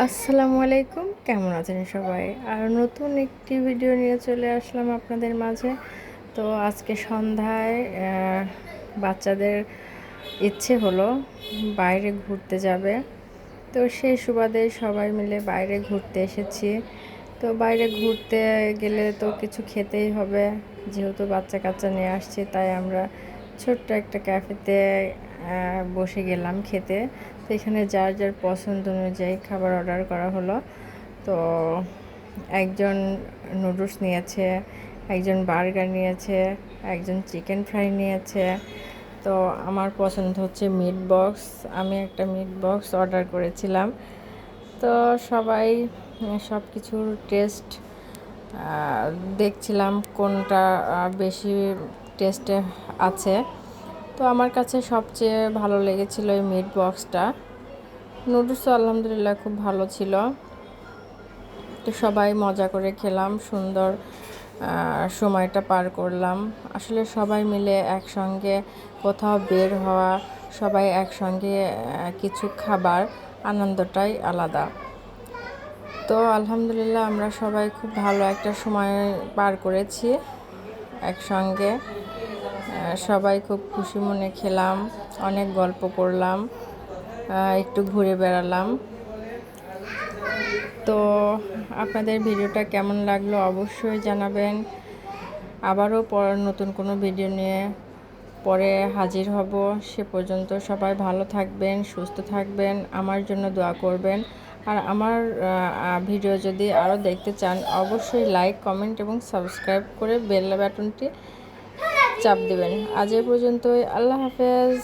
আসসালামু আলাইকুম। কেমন আছেন সবাই? আর নতুন একটি ভিডিও নিয়ে চলে আসলাম আপনাদের মাঝে। তো আজকে সন্ধ্যায় বাচ্চাদের ইচ্ছে হলো বাইরে ঘুরতে যাবে। তো সেই সুবাদে সবাই মিলে বাইরে ঘুরতে এসেছি। তো বাইরে ঘুরতে গেলে তো কিছু খেতেই হবে। যেহেতু বাচ্চা কাচ্চা নিয়ে আসছি, তাই আমরা ছোট্ট একটা ক্যাফেতে বসে গেলাম খেতে। তো এখানে যার যার পছন্দ অনুযায়ী খাবার অর্ডার করা হলো। তো একজন নুডলস নিয়েছে, একজন বার্গার নিয়েছে, একজন চিকেন ফ্রাই নিয়েছে। তো আমার পছন্দ হচ্ছে মিট বক্স আমি একটা মিট বক্স অর্ডার করেছিলাম। তো সবাই সব কিছুর টেস্ট দেখছিলাম কোনটা বেশি টেস্টে আছে। তো আমার কাছে সবচেয়ে ভালো লেগেছিল এই মিট বক্সটা নুডলসও আলহামদুলিল্লাহ খুব ভালো ছিল। তো সবাই মজা করে খেলাম, সুন্দর সময়টা পার করলাম। আসলে সবাই মিলে একসঙ্গে কোথাও বের হওয়া, সবাই একসঙ্গে কিছু খাবার, আনন্দটাই আলাদা। তো আলহামদুলিল্লাহ আমরা সবাই খুব ভালো একটা সময় পার করেছি একসঙ্গে। সবাই খুব খুশি মনে খেলাম, অনেক গল্প করলাম একটু ঘুরে বেড়ালাম। তো আপনাদের ভিডিওটা কেমন লাগল অবশ্যই জানাবেন। আবারও পর নতুন কোনো ভিডিও নিয়ে পরে হাজির হব। সে পর্যন্ত সবাই ভালো থাকবেন, সুস্থ থাকবেন, আমার জন্য দোয়া করবেন। আর আমার ভিডিও যদি আরও দেখতে চান, অবশ্যই লাইক কমেন্ট এবং সাবস্ক্রাইব করে বেল বাটনটি চাপ দেবেন। আজ এ পর্যন্তই। আল্লাহ হাফেজ।